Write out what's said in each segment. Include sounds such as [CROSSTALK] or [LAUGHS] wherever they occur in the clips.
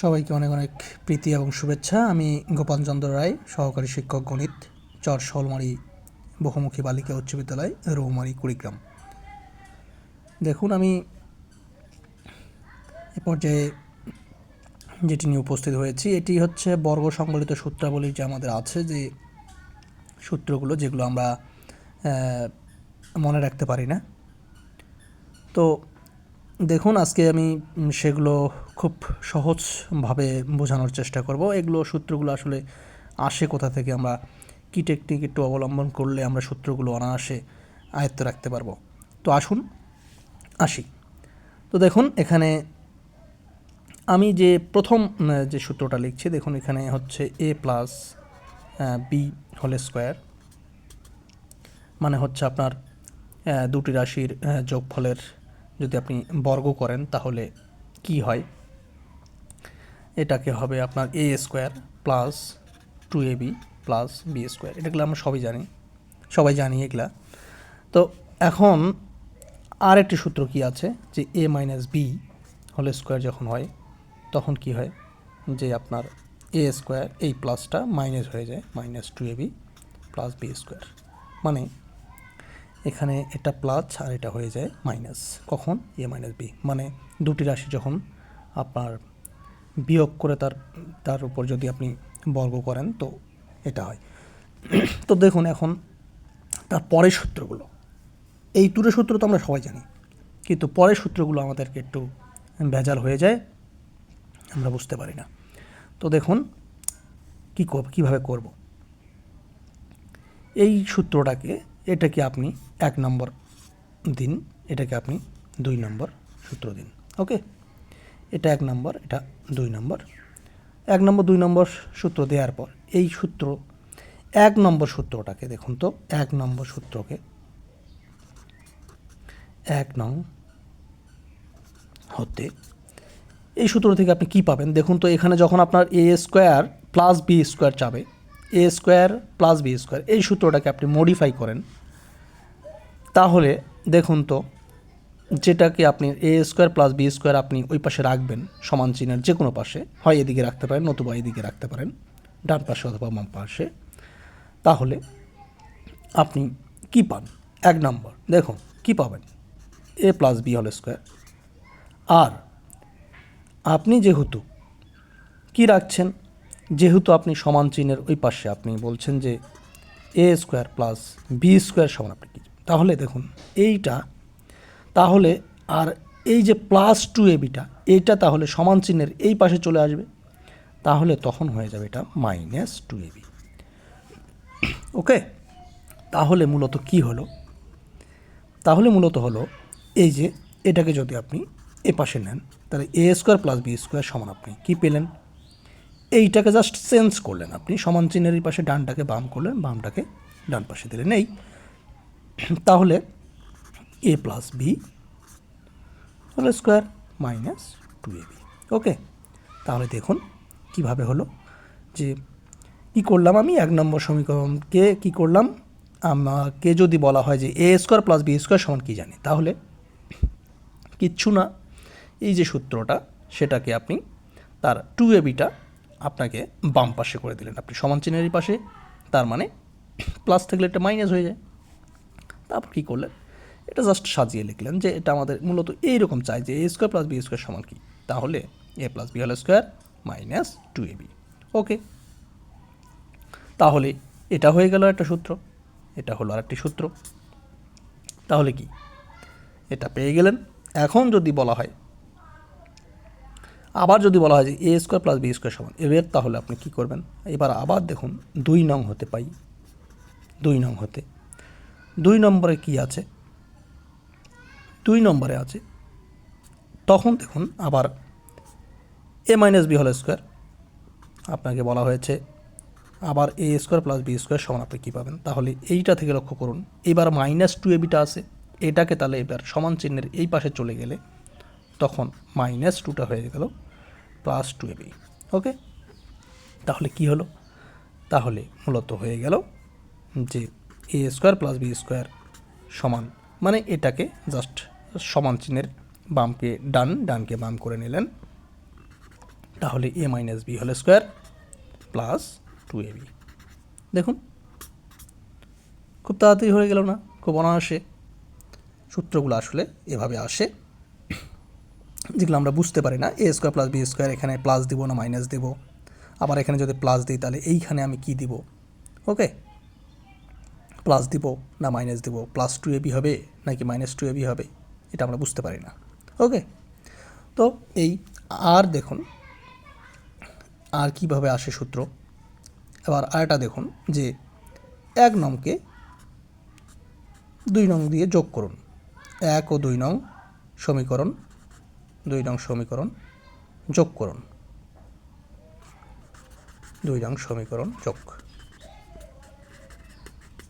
সবাইকে অনেক অনেক প্রীতি এবং শুভেচ্ছা। আমি গোপাল চন্দ্র রায়, সহকারী শিক্ষক গণিত, চর শোলমারি বহুমুখী বালিকা উচ্চ বিদ্যালয়, রৌমারি, কুড়িগ্রাম। দেখুন, আমি এ পর্যায়ে যেটি নিয়ে উপস্থিত হয়েছি, এটি হচ্ছে বর্গ সংবলিত সূত্রাবলী যে আমাদের আছে, যে সূত্রগুলো যেগুলো আমরা মনে রাখতে পারি না। তো দেখুন, আজকে আমি সেগুলো খুব সহজভাবে বোঝানোর চেষ্টা করব। এগুলো, সূত্রগুলো আসলে আসে কোথা থেকে আমরা, কী টেকনিক একটু অবলম্বন করলে আমরা সূত্রগুলো অনায়াসে আয়ত্ত রাখতে পারব। তো আসুন, আসি। তো দেখুন, এখানে আমি যে প্রথম যে সূত্রটা লিখছি, দেখুন, এখানে হচ্ছে A plus B whole square মানে হচ্ছে আপনার দুটি রাশির যোগফলের যদি আপনি বর্গ করেন, তাহলে কি হয়? এটাকে হবে আপনার A square plus two A B plus B square এটাগুলো আমরা সবাই জানি। সবাই জানি এগুলা। তো এখন আর একটি সূত্র কি আছে? যে A minus B whole square যখন হয়, তখন কি হয়? যে আপনার এ স্কোয়ার এই প্লাসটা মাইনাস হয়ে যায় minus two A B plus B square মানে এখানে এটা প্লাস আর এটা হয়ে যায় মাইনাস কখন? এ মাইনাস বি মানে দুটি রাশি যখন আপনার বিয়োগ করে তার তার উপর যদি আপনি বর্গ করেন, তো এটা হয়। তো দেখুন এখন তার পরের সূত্রগুলো। এই তুরে সূত্র তো আমরা সবাই জানি, কিন্তু পরের সূত্রগুলো আমাদেরকে একটু ভেজাল হয়ে যায়, আমরা বুঝতে পারি না। তো দেখুন কী, কীভাবে করব। এই সূত্রটাকে এটাকে আপনি এক নম্বর দিন এটাকে আপনি দুই নম্বর সূত্র দিন, ওকে? এটা এক নম্বর, এটা দুই নম্বর। এক নম্বর, দুই নম্বর সূত্র দেওয়ার পর এই সূত্র, এক নম্বর সূত্রটাকে দেখুন তো, এক নম্বর সূত্রকে, এক নং হতে এই সূত্র থেকে আপনি কি পাবেন? দেখুন তো, এখানে যখন আপনার A square plus B square চাবে A square plus B square এই সূত্রটাকে আপনি মডিফাই করেন। তাহলে দেখুন তো, যেটাকে আপনি A square plus B square আপনি ওই পাশে রাখবেন, সমান চিহ্নের যে কোনো পাশে, হয় এদিকে রাখতে পারেন নতুবা এদিকে রাখতে পারেন, ডান পাশে অথবা বাম পাশে, তাহলে আপনি কি পান? এক নম্বর, দেখুন, কি পাবেন? A plus B whole square আর আপনি যেহেতু কি রাখছেন? যেহেতু আপনি সমান চিহ্নের ওই পাশে আপনি বলছেন যে A square plus B square সমান, আপনি কি তাহলে দেখুন, এইটা, তাহলে আর এই যে প্লাস টু এ বিটা এইটা তাহলে সমান চিহ্নের এই পাশে চলে আসবে, তাহলে তখন হয়ে যাবে এটা minus two A B okay তাহলে মূলত কি হলো? তাহলে মূলত হলো, এই যে এটাকে যদি আপনি এ পাশে নেন, তাহলে A square plus B square সমান আপনি কী পেলেন? এইটাকে জাস্ট চেঞ্জ করলেন আপনি, সমান চিহ্নের পাশে ডানটাকে বাম করলেন, বামটাকে ডান পাশে দিলেন। এই তাহলে A plus B whole square minus two A B okay তাহলে দেখুন কীভাবে হলো যে কি করলাম আমি? এক নম্বর সমীকরণকে কি করলাম? আমাকে যদি বলা হয় যে A square plus B square সমান কী জানি? তাহলে কিচ্ছু না। এই যে সূত্রটা, সেটাকে আপনি তার টু এ বিটা আপনাকে বাম পাশে করে দিলেন। আপনি সমান চিহ্নেরই পাশে, তার মানে প্লাস থাকলে একটা মাইনাস হয়ে যায়। তারপর কী করলেন? এটা জাস্ট সাজিয়ে লিখলেন যে এটা আমাদের মূলত এইরকম চাই যে A square plus B square সমান কী? তাহলে A plus B whole square minus two A B okay তাহলে এটা হয়ে গেল একটা সূত্র, এটা হলো আরেকটি সূত্র। তাহলে কি? এটা পেয়ে গেলেন। এখন যদি বলা হয়, আবার যদি বলা হয় যে A square plus B square সমান, এবার তাহলে আপনি কি করবেন? এবার আবার দেখুন দুই নং হতে পাই, দুই নং হতে। দুই নম্বরে কি আছে? দুই নম্বরে আছে। তখন দেখুন আবার A minus B whole square আপনাকে বলা হয়েছে আবার A square plus B square সমান আপনি কী পাবেন? তাহলে এইটা থেকে লক্ষ্য করুন, এবার মাইনাস টু এ বিটা আছে, এটাকে তাহলে এবার সমান চিহ্নের এই পাশে চলে গেলে তখন মাইনাস টুটা হয়ে গেল plus two A B okay তাহলে কি হলো? তাহলে মূলত হয়ে গেল যে A square plus B square সমান। মানে এটাকে জাস্ট সমান চিহ্নের বামকে ডান, ডানকে বাম করে নিলেন। তাহলে A minus B whole square plus two A B দেখুন, খুব তাড়াতাড়ি হয়ে গেল না, খুব অনায়াসে। সূত্রগুলো আসলে এভাবে আসে। যেগুলো আমরা বুঝতে পারি না A square plus B square এখানে প্লাস দিব না মাইনাস দিব। আবার এখানে যদি প্লাস দিই, তাহলে এইখানে আমি কি দিব? ওকে প্লাস দিব না মাইনাস দিব? প্লাস টু এবি হবে নাকি মাইনাস টু এবি হবে? এটা আমরা বুঝতে পারি না। ওকে তো এই আর দেখুন আর কীভাবে আসে সূত্র? এবার আরটা দেখুন, যে এক নংকে দুই নং দিয়ে যোগ করুন। এক ও দুই নং সমীকরণ, দুই নং সমীকরণ যোগ করুন। দুই নং সমীকরণ যোগ।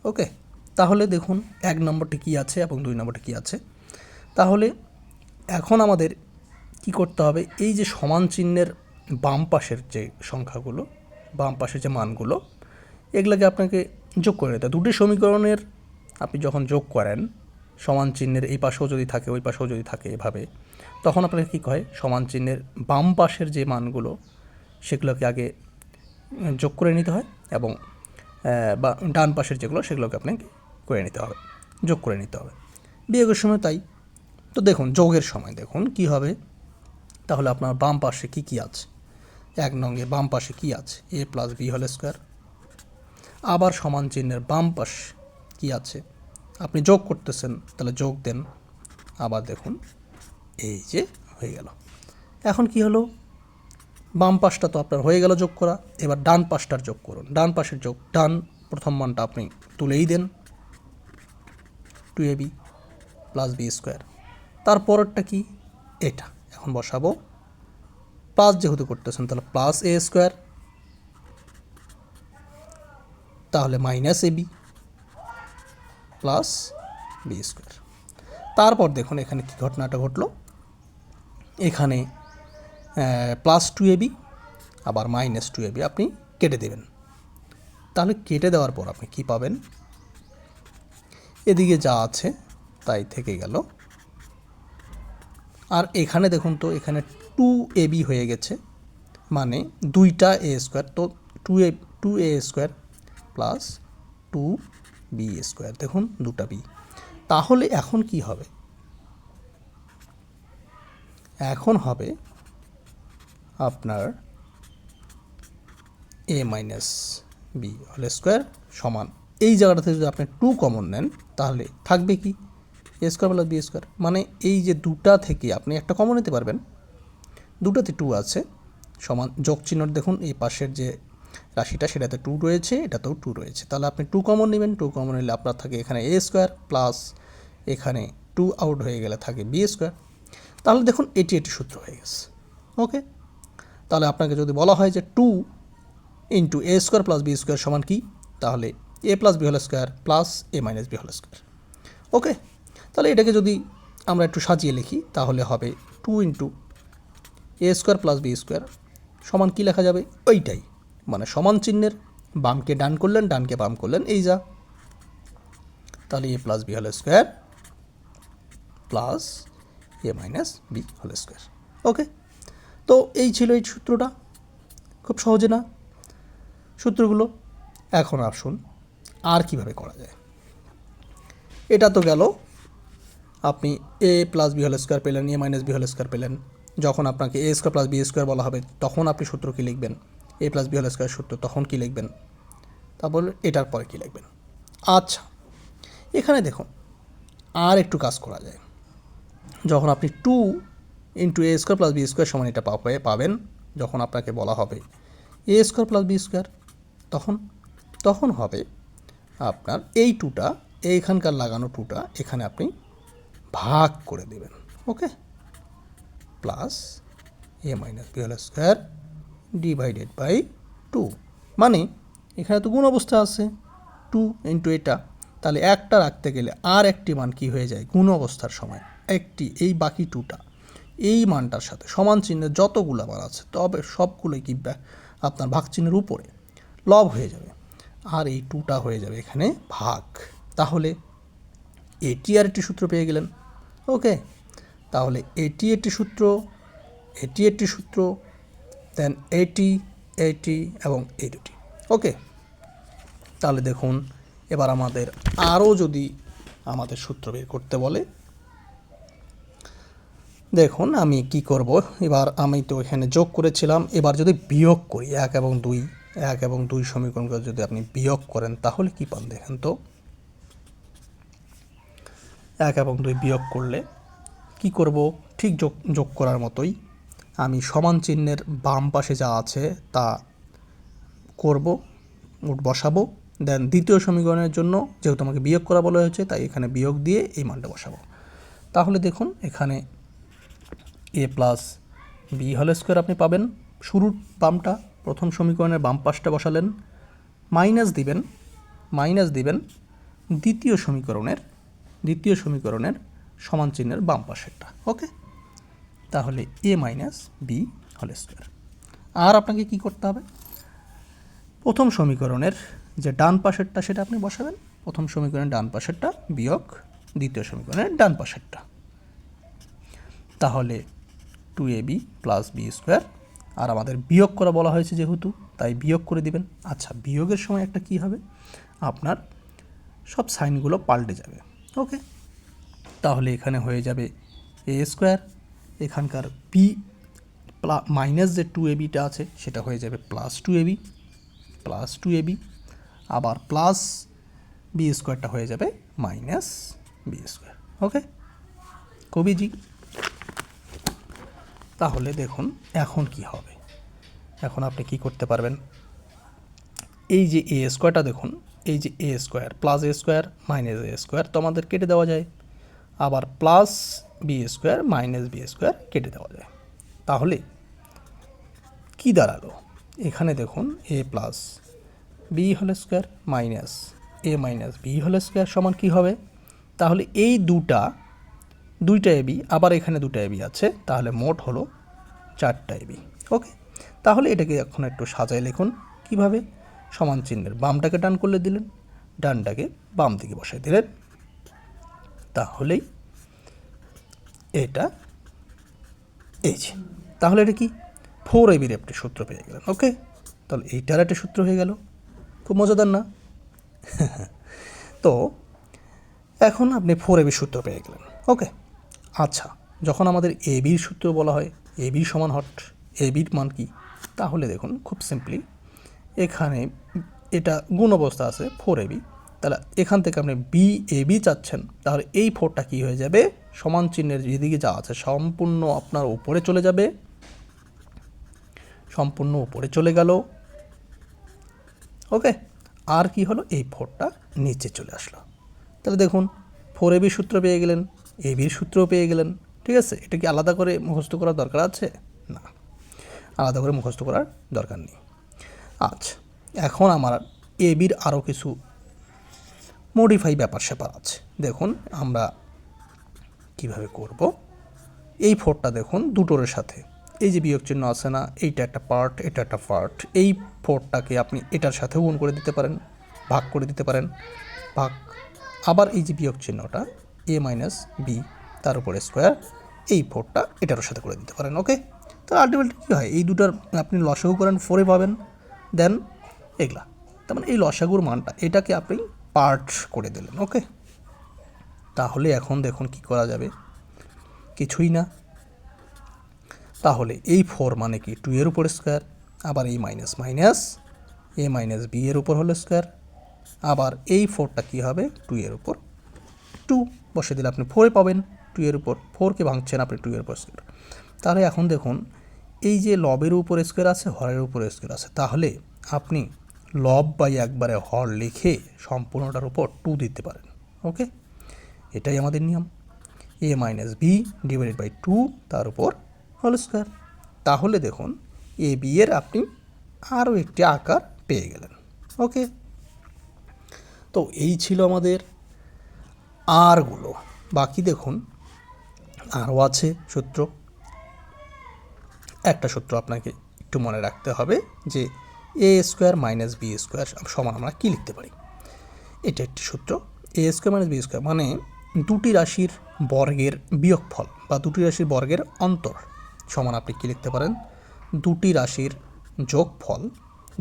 ওকে, তাহলে দেখুন, এক নম্বরটি কী আছে এবং দুই নম্বরটি কী আছে তাহলে এখন আমাদের কি করতে হবে, এই যে সমান চিহ্নের বাম পাশের যে সংখ্যাগুলো, বাম পাশের যে মানগুলো, এগুলোকে আপনাকে যোগ করে নিতে। দুটি সমীকরণের আপনি যখন যোগ করেন, সমান চিহ্নের এই পাশেও যদি থাকে, ওই পাশেও যদি থাকে এভাবে, তখন আপনাকে কী হয়, সমান চিহ্নের বাম পাশের যে মানগুলো, সেগুলোকে আগে যোগ করে নিতে হয় এবং বা ডান পাশের যেগুলো, সেগুলোকে আপনাকে করে নিতে হবে, যোগ করে নিতে হবে। বিয়োগের সময় তাই। তো দেখুন, যোগের সময় দেখুন, কি হবে? তাহলে আপনার বাম পাশে কি কি আছে? এক নঙ্গে বাম পাশে কি আছে? A plus B whole square. আবার সমান চিহ্নের বাম পাশ কি আছে? আপনি যোগ করতেছেন, তাহলে যোগ দেন। আবার দেখুন, এই যে হয়ে গেল। এখন কি হলো? বাম পাশটা তো আপনার হয়ে গেল যোগ করা, এবার ডান পাশটার যোগ করুন। ডান পাশের যোগ, ডান প্রথম মানটা আপনি তুলেই দেন। Two A B plus B square তারপরেরটা কি? এটা। এখন বসাবো। প্লাস যেহেতু করতেছেন, তাহলে প্লাস এ স্কোয়ার তাহলে minus A B plus B square তারপর দেখুন এখানে কি ঘটনাটা ঘটলো। এখানে প্লাস টু এবি আবার মাইনাস টু এবি আপনি কেটে দেবেন। তাহলে কেটে দেওয়ার পর আপনি কি পাবেন? এদিকে যা আছে, তাই থেকে গেল। আর এখানে দেখুন তো, এখানে টু এবি হয়ে গেছে। মানে দুইটা এ স্কোয়ার তো two A two A square plus two B square দেখুন দুটা বি তাহলে এখন কি হবে? এখন হবে আপনার A minus B whole square সমান। এই জায়গাটা থেকে যদি আপনি টু কমন নেন, তাহলে থাকবে কি? A square plus B square মানে এই যে দুটা থেকে আপনি একটা কমন নিতে পারবেন। দুটাতে টু আছে, সমান যোগ চিহ্ন দেখুন, এই পাশের যে রাশিটা, সেটাতে টু রয়েছে, এটাতেও টু রয়েছে। তাহলে আপনি টু কমন নেবেন টু কমন নিলে আপনার থাকে এখানে এ স্কোয়ার প্লাস এখানে টু আউট হয়ে গেলে থাকে বি স্কোয়ার তাহলে দেখুন, এটি এটি সূত্র হয়ে গেছে। ওকে তাহলে আপনাকে যদি বলা হয় যে two into A square plus B square সমান কি? তাহলে A plus B whole square plus A minus B whole square. Okay? তাহলে এটাকে যদি আমরা একটু সাজিয়ে লিখি, তাহলে হবে two into A square plus B square সমান কী লেখা যাবে? ওইটাই। মানে সমান চিহ্নের বামকে ডান করলেন, ডানকে বাম করলেন, এই যা। তাহলে A plus B whole square plus A minus B whole square. Okay? তো এই ছিল এই সূত্রটা। খুব সহজে না। সূত্রগুলো এখন আসুন, আর কীভাবে করা যায়। এটা তো গেল। আপনি A plus B whole square পেলেন A minus B whole square পেলেন। যখন আপনাকে A square plus B square বলা হবে, তখন আপনি সূত্র কী লিখবেন? A plus B whole square সূত্র তখন কী লিখবেন? তারপর এটার পরে কী লিখবেন? আচ্ছা এখানে দেখুন, আর একটু কাজ করা যায়। যখন আপনি two into A square plus B square সমান এটা পাবে পাবেন যখন আপনাকে বলা হবে। A square plus B square তখন তখন হবে আপনার এই টুটা, এইখানকার লাগানো টুটা এখানে আপনি ভাগ করে দেবেন, okay? Plus A minus B whole square divided by two মানে এখানে তো গুণ অবস্থা আছে টু ইন্টু এটা। তাহলে একটা রাখতে গেলে আর একটি মান কি হয়ে যায়? গুণ অবস্থার সময় একটি, এই বাকি টুটা। এই মানটার সাথে সমান চিহ্নের যতগুলো মান আছে, তবে সবগুলোই কি আপনার ভাগ চিহ্নের উপরে লব হয়ে যাবে। আর এই টুটা হয়ে যাবে এখানে ভাগ। তাহলে এটি আর একটি সূত্র পেয়ে গেলেন। ওকে? তাহলে এটি একটি সূত্র, এটি একটি সূত্র দেন এটি এইটি এবং এই দুটি। ওকে? তাহলে দেখুন, এবার আমাদের আরও যদি আমাদের সূত্র বের করতে বলে দেখুন, আমি কি করব? এবার আমি তো এখানে যোগ করেছিলাম। এবার যদি বিয়োগ করি, এক এবং দুই, এক এবং দুই সমীকরণকে যদি আপনি বিয়োগ করেন, তাহলে কি পান দেখেন তো? এক এবং দুই বিয়োগ করলে কি করব? ঠিক যোগ যোগ করার মতোই আমি সমান চিহ্নের বাম পাশে যা আছে, তা করব বসাবো। দেন দ্বিতীয় সমীকরণের জন্য যেহেতু আমাকে বিয়োগ করা বলা হয়েছে, তাই এখানে বিয়োগ দিয়ে এই মানটা বসাবো। তাহলে দেখুন, এখানে A plus B whole square আপনি পাবেন। শুরুর বামটা, প্রথম সমীকরণের বাম পাশটা বসালেন। মাইনাস দিবেন। মাইনাস দিবেন দ্বিতীয় সমীকরণের দ্বিতীয় সমীকরণের সমান চিহ্নের বাম পাশেরটা। ওকে তাহলে A minus B whole square আর আপনাকে কি করতে হবে? প্রথম সমীকরণের যে ডান পাশেরটা সেটা আপনি বসাবেন। প্রথম সমীকরণের ডান পাশেরটা বিয়োগ দ্বিতীয় সমীকরণের ডান পাশেরটা। তাহলে two A B plus B square আর আমাদের বিয়োগ করা বলা হয়েছে যেহেতু, তাই বিয়োগ করে দিবেন। আচ্ছা বিয়োগের সময় একটা কি হবে? আপনার সব সাইনগুলো পাল্টে যাবে। ওকে? তাহলে এখানে হয়ে যাবে এ স্কোয়ার এখানকার বি প্লা মাইনাস যে টু এ বিটা আছে, সেটা হয়ে যাবে plus two A B plus two A B আবার প্লাস বি স্কোয়ারটা হয়ে যাবে মাইনাস বি স্কোয়ার ওকে? খুবই জি তাহলে দেখুন এখন কি হবে। এখন আপনি কি করতে পারবেন? এই যে এ স্কোয়ারটা দেখুন, এই যে A square plus A square minus A square তো আমাদের কেটে দেওয়া যায়। আবার plus B square minus B square কেটে দেওয়া যায়। তাহলে কি দাঁড়াল? এখানে দেখুন A plus B whole square minus A minus B whole square সমান কী হবে? তাহলে এই দুটা দুইটা এবি আবার এখানে দুটা এবি আছে, তাহলে মোট হলো চারটা এবি ওকে তাহলে এটাকে এখন একটু সাজায় লিখুন। কীভাবে? সমান চিহ্নের বামটাকে ডান করলে দিলেন, ডানটাকে বাম দিকে বসাই দিলেন। তাহলেই এটা এই যে, তাহলে এটা কি? ফোর এবির একটি সূত্র পেয়ে গেলেন ওকে তাহলে এইটার একটা সূত্র হয়ে গেল, খুব মজাদার না? [LAUGHS] তো, এখন আপনি ফোর এবির সূত্র পেয়ে গেলেন ওকে আচ্ছা যখন আমাদের এ বির সূত্র বলা হয়, এ বি সমান হট, এ বির মান কি? তাহলে দেখুন, খুব সিম্পলি এখানে এটা গুণ অবস্থা আছে ফোর এবি তাহলে এখান থেকে আপনি বি এ বি চাচ্ছেন, তাহলে এই ফোরটা কি হয়ে যাবে? সমান চিহ্নের যেদিকে যা আছে, সম্পূর্ণ আপনার উপরে চলে যাবে। সম্পূর্ণ উপরে চলে গেল। ওকে আর কি হলো? এই ফোরটা নিচে চলে আসলো। তাহলে দেখুন ফোর এবির সূত্র পেয়ে গেলেন। এ বির সূত্রও পেয়ে গেলেন, ঠিক আছে? এটা কি আলাদা করে মুখস্থ করার দরকার আছে? না, আলাদা করে মুখস্থ করার দরকার নেই। আচ্ছা এখন আমার এ বির আরও কিছু মডিফাই ব্যাপার স্যাপার আছে। দেখুন, আমরা কীভাবে করব? এই ফোরটা দেখুন, দুটোর সাথে। এই যে বিয়োগ চিহ্ন আছে না, এইটা একটা পার্ট এটা একটা পার্ট এই ফোরটাকে আপনি এটার সাথে গুণ করে দিতে পারেন, ভাগ করে দিতে পারেন। ভাগ, আবার এই যে বিয়োগ চিহ্নটা এ মাইনাস বি তার উপরে স্কোয়ার এই ফোরটা এটারও সাথে করে দিতে পারেন ওকে তো আলটিমেটলি কী হয়? এই দুটার আপনি লসাগু করেন ফোরে পাবেন দেন এগুলা। তার মানে এই লসাগুর মানটা, এটাকে আপনি পার্ট করে দিলেন ওকে তাহলে এখন দেখুন কি করা যাবে। কিছুই না। তাহলে এই ফোর মানে কি? টু এর উপর স্কোয়ার আবার এই minus minus A minus B এর উপর হলো স্কোয়ার আবার এই ফোরটা কী হবে? টু এর উপর টু বসে দিলে আপনি ফোরে পাবেন টু এর উপর ফোরকে ভাঙছেন আপনি টু এর উপর স্কোয়ার তাহলে এখন দেখুন, এই যে লবের উপর স্কোয়ার আছে, হরের উপর স্কোয়ার আছে, তাহলে আপনি লব বাই একবারে হর লিখে সম্পূর্ণটার উপর টু দিতে পারেন ওকে এটাই আমাদের নিয়ম। A minus B divided by two তার উপর হোল স্কোয়ার তাহলে দেখুন এ বি এর আপনি আরও একটি আকার পেয়ে গেলেন ওকে তো এই ছিল আমাদের আরগুলো। বাকি দেখুন, আরও আছে সূত্র। একটা সূত্র আপনাকে একটু মনে রাখতে হবে যে A square minus B square সমান আমরা কী লিখতে পারি? এটা একটি সূত্র। A square minus B square মানে দুটি রাশির বর্গের বিয়োগফল বা দুটি রাশির বর্গের অন্তর। সমান আপনি কী লিখতে পারেন? দুটি রাশির যোগফল,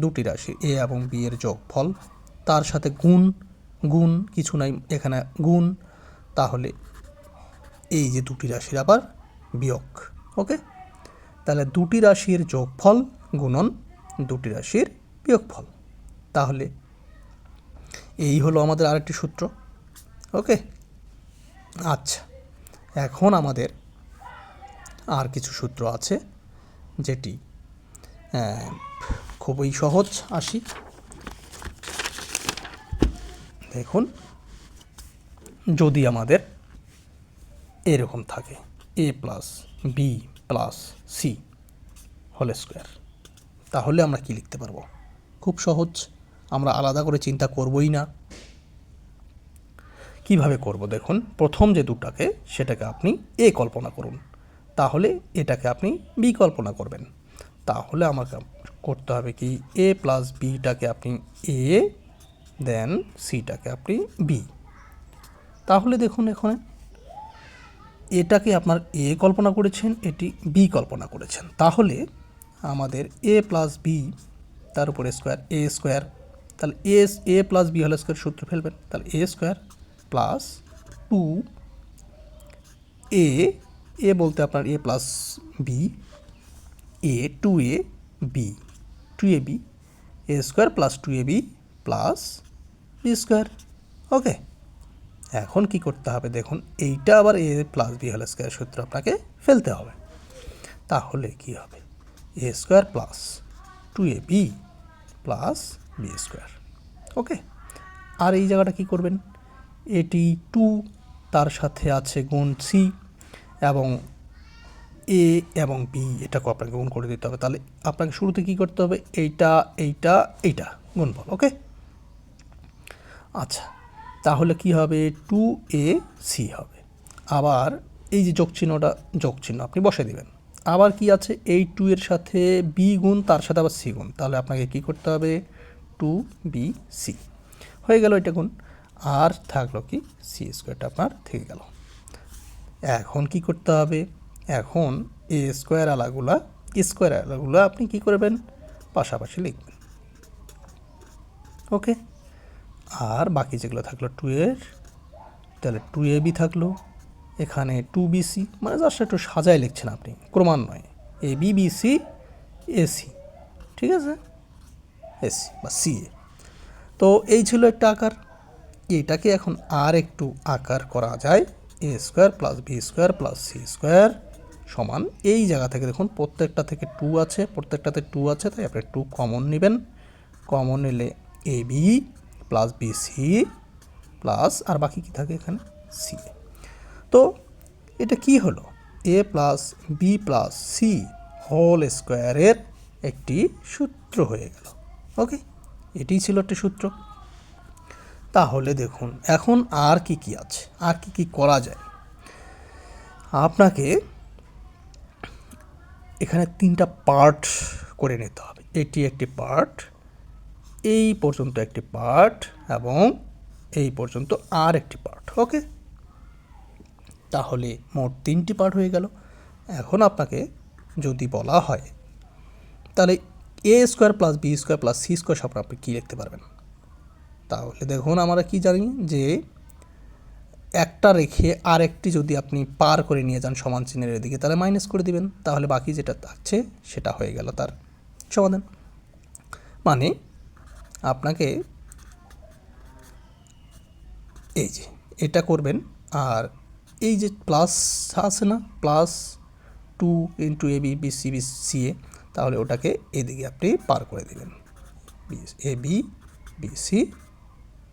দুটি রাশি এ এবং বি এর যোগফল, তার সাথে গুণ গুণ, কিছু নাই, এখানে গুণ, তাহলে এই যে দুটি রাশির আবার বিয়োগ, ওকে? তাহলে দুটি রাশির যোগফল গুণন দুটি রাশির বিয়োগফল। তাহলে এই হলো আমাদের আরেকটি সূত্র, ওকে? আচ্ছা এখন আমাদের আর কিছু সূত্র আছে যেটি খুবই সহজ, আসি। দেখুন, যদি আমাদের এরকম থাকে A plus B plus C whole square তাহলে আমরা কি লিখতে পারব? খুব সহজ, আমরা আলাদা করে চিন্তা করবই না। কীভাবে করব দেখুন, প্রথম যে দুটাকে, সেটাকে আপনি এ কল্পনা করুন। তাহলে এটাকে আপনি বি কল্পনা করবেন। তাহলে আমাকে করতে হবে কি এ প্লাস বিটাকে আপনি এ দেন সিটাকে আপনি বি। তাহলে দেখুন এখানে, এটাকে আপনার এ কল্পনা করেছেন, এটি বি কল্পনা করেছেন। তাহলে আমাদের এ প্লাস বি, তার উপরে স্কোয়ার, এ স্কোয়ার, তাহলে এ এ প্লাস বি হলে স্কোয়ার সূত্র ফেলবেন। তাহলে A square plus two A A বলতে আপনার A plus B, A two A B, two A B, A square plus two A B plus B square. Okay. এখন কি করতে হবে? দেখুন, এইটা আবার A plus B whole square সূত্র আপনাকে ফেলতে হবে। তাহলে কি হবে? A square plus two A B plus B square okay. আর এই জায়গাটা কি করবেন? এটি টু তার সাথে আছে গুণ সি এবং এ এবং বি এটাকে আপনাকে গুণ করে দিতে হবে। তাহলে আপনাকে শুরুতে কি করতে হবে? এইটা এইটা এইটা গুণফল ওকে? আচ্ছা তাহলে কি হবে? টু এ সি হবে। আবার এই যে যোগ চিহ্নটা যোগ চিহ্ন আপনি বসে দিবেন। আবার কি আছে? এই টু এর সাথে বি গুণ, তার সাথে আবার সি গুণ। তাহলে আপনাকে কি করতে হবে? টু বি সি হয়ে গেল এটা গুণ। আর থাকল কি? সি স্কোয়ারটা আপনার থেকে গেল। এখন কি করতে হবে? এখন এ স্কোয়ার আলাগুলা স্কোয়ার আলাগুলো আপনি কি করবেন? পাশাপাশি লিখবেন। ওকে আর বাকি যেগুলো থাকল টু এর, তাহলে টু এ বি থাকল, এখানে টু বি সি মানে জাস্ট একটু সাজায় লিখছেন আপনি, ক্রমান্বয়ে A B B C A C ঠিক আছে? এসি বা সি এ তো এই ছিল একটা আকার, এটাকে এখন আর একটু আকার করা যায় a square plus b square plus c square সমান, এই জায়গা থেকে দেখুন প্রত্যেকটা থেকে টু আছে, প্রত্যেকটাতে টু আছে, তাই আপনি টু কমন নেবেন। কমন নিলে a b plus b c plus আর বাকি কি থাকে এখানে? সি তো এটা কি হলো? A plus b plus c whole স্কোয়ারের একটি সূত্র হয়ে গেল। ওকে এটি ছিল একটি সূত্র। তাহলে দেখুন, এখন আর কি কি আছে? আর কি কি করা যায়? আপনাকে এখানে তিনটা পার্ট করে নিতে হবে। এটি একটি পার্ট এই পর্যন্ত একটি পার্ট এবং এই পর্যন্ত আর একটি পার্ট, ওকে? তাহলে মোট তিনটি পার্ট হয়ে গেল। এখন আপনাকে যদি বলা হয়, তাহলে a square plus b square plus c square সব আপনি কী লিখতে পারবেন? তাহলে দেখুন আমরা কি জানি যে একটা রেখে আরেকটি যদি আপনি পার করে নিয়ে যান সমান চিহ্নের দিকে তাহলে মাইনাস করে দিবেন। তাহলে বাকি যেটা থাকছে সেটা হয়ে গেল তার সমাধান। মানে আপনাকে এই যে এটা করবেন আর এই যে প্লাস আছে না plus two into a b b c b c a তাহলে ওটাকে এদিকে আপনি পার করে দেবেন a b b c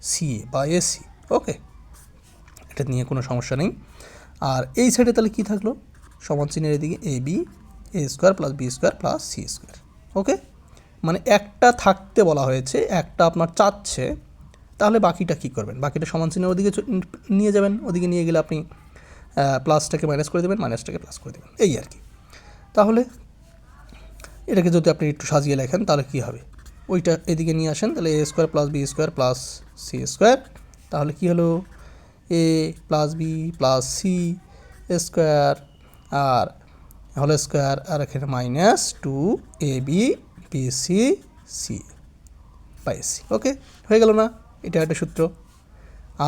c a বা এসি ওকে এটা নিয়ে কোনো সমস্যা নেই। আর এই সাইডে তাহলে কী থাকল? সমান চিহ্নের এদিকে a b a square plus b square plus c square okay মানে একটা থাকতে বলা হয়েছে, একটা আপনার চাচ্ছে, তাহলে বাকিটা কী করবেন? বাকিটা সমান চিহ্নের ওদিকে নিয়ে যাবেন, ওদিকে নিয়ে গেলে আপনি প্লাসটাকে মাইনাস করে দেবেন মাইনাসটাকে প্লাস করে দেবেন। এই আর কি। তাহলে এটাকে যদি আপনি একটু সাজিয়ে লেখেন, তাহলে কী হবে? ওইটা এদিকে নিয়ে আসেন, তাহলে a square plus b square plus c square তাহলে কী হলো? A plus b plus c square R whole square আর এখানে minus two a b b c c by c okay হয়ে গেল না? এটা একটা সূত্র।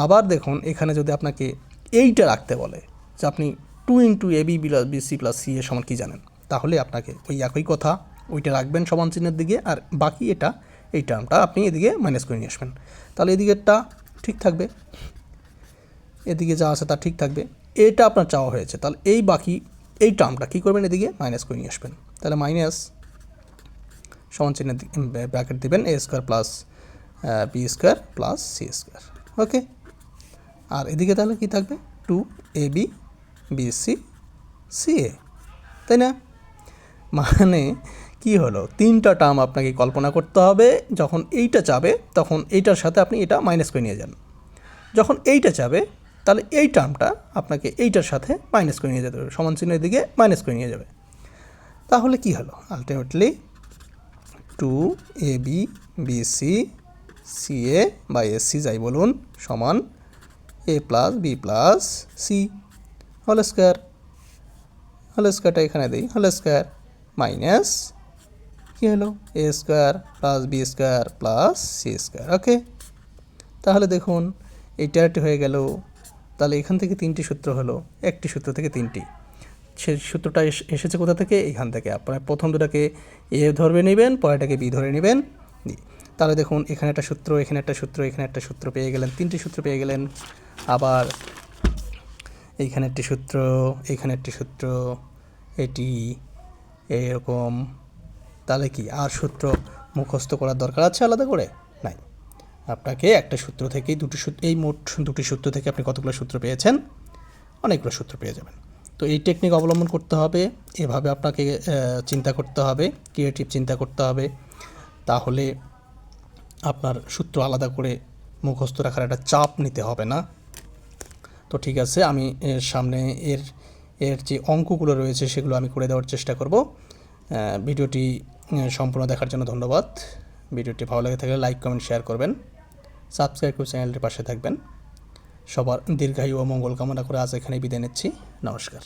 আবার দেখুন, এখানে যদি আপনাকে এইটা রাখতে বলে যে আপনি two into a b plus b c plus c এর সমান কী জানেন, তাহলে আপনাকে ওই একই কথা, ওইটা রাখবেন সমান চিহ্নের দিকে আর বাকি এটা, এই টার্মটা আপনি এদিকে মাইনাস করে নিয়ে আসবেন। তাহলে এদিকেরটা ঠিক থাকবে। এদিকে যা আছে তা ঠিক থাকবে। এটা আপনার চাওয়া হয়েছে। তাহলে এই বাকি, এই টার্মটা কী করবেন এদিকে? মাইনাস করে নিয়ে আসবেন। তাহলে মাইনাস সমান চিহ্নের ব্র্যাকেট দিবেন a square plus b square plus c square okay আর এদিকে তাহলে কী থাকবে? Two a b b c c a তাই না? মানে কি হলো? তিনটা টার্ম আপনাকে কল্পনা করতে হবে, যখন এইটা চাবে তখন এইটার সাথে আপনি এটা মাইনাস করে নিয়ে যান। যখন এইটা চাবে তাহলে এই টার্মটা আপনাকে এইটার সাথে মাইনাস করে নিয়ে যেতে হবে, সমান চিহ্নের দিকে মাইনাস করে নিয়ে যাবে। তাহলে কি হলো? Ultimately two a b b c a বা এস যাই বলুন, সমান a plus b plus c whole square whole স্কোয়ারটা এখানে দিই হোল স্কোয়ার মাইনাস কী হলো? A square plus b square plus c square okay তাহলে দেখুন এইটা হয়ে গেল, তাহলে এখান থেকে তিনটি সূত্র হলো, একটি সূত্র থেকে তিনটি। সে সূত্রটা এস- এসেছে কোথা থেকে? এখান থেকে। আপনার প্রথম দুটাকে এ ধরে নেবেন, পরেরটাকে বি ধরে নেবেন। তাহলে দেখুন, এখানে একটা সূত্র, এখানে একটা সূত্র, এখানে একটা সূত্র পেয়ে গেলেন। তিনটি সূত্র পেয়ে গেলেন। আবার এইখানে একটি সূত্র এইখানে একটি সূত্র, এটি এরকম। তাহলে কি? আর সূত্র মুখস্থ করার দরকার আছে আলাদা করে? নাই। আপনাকে একটা সূত্র থেকেই দুটি সূত্র এই মোট দুটি সূত্র থেকে আপনি কতগুলো সূত্র পেয়েছেন? অনেকগুলো সূত্র পেয়ে যাবেন। তো এই টেকনিক অবলম্বন করতে হবে। এভাবে আপনাকে চিন্তা করতে হবে ক্রিয়েটিভ চিন্তা করতে হবে। তাহলে আপনার সূত্র আলাদা করে মুখস্থ রাখার একটা চাপ নিতে হবে না। তো ঠিক আছে, আমি এর সামনে এর এর যে অঙ্কগুলো রয়েছে সেগুলো আমি করে দেওয়ার চেষ্টা করব। ভিডিওটি সম্পূর্ণ দেখার জন্য ধন্যবাদ। ভিডিওটি ভালো লাগে থাকলে লাইক, কমেন্ট শেয়ার করবেন। সাবস্ক্রাইব করে চ্যানেলটির পাশে থাকবেন। সবার দীর্ঘায়ু ও মঙ্গল কামনা করে আজ এখানে বিদায় নিচ্ছি। নমস্কার।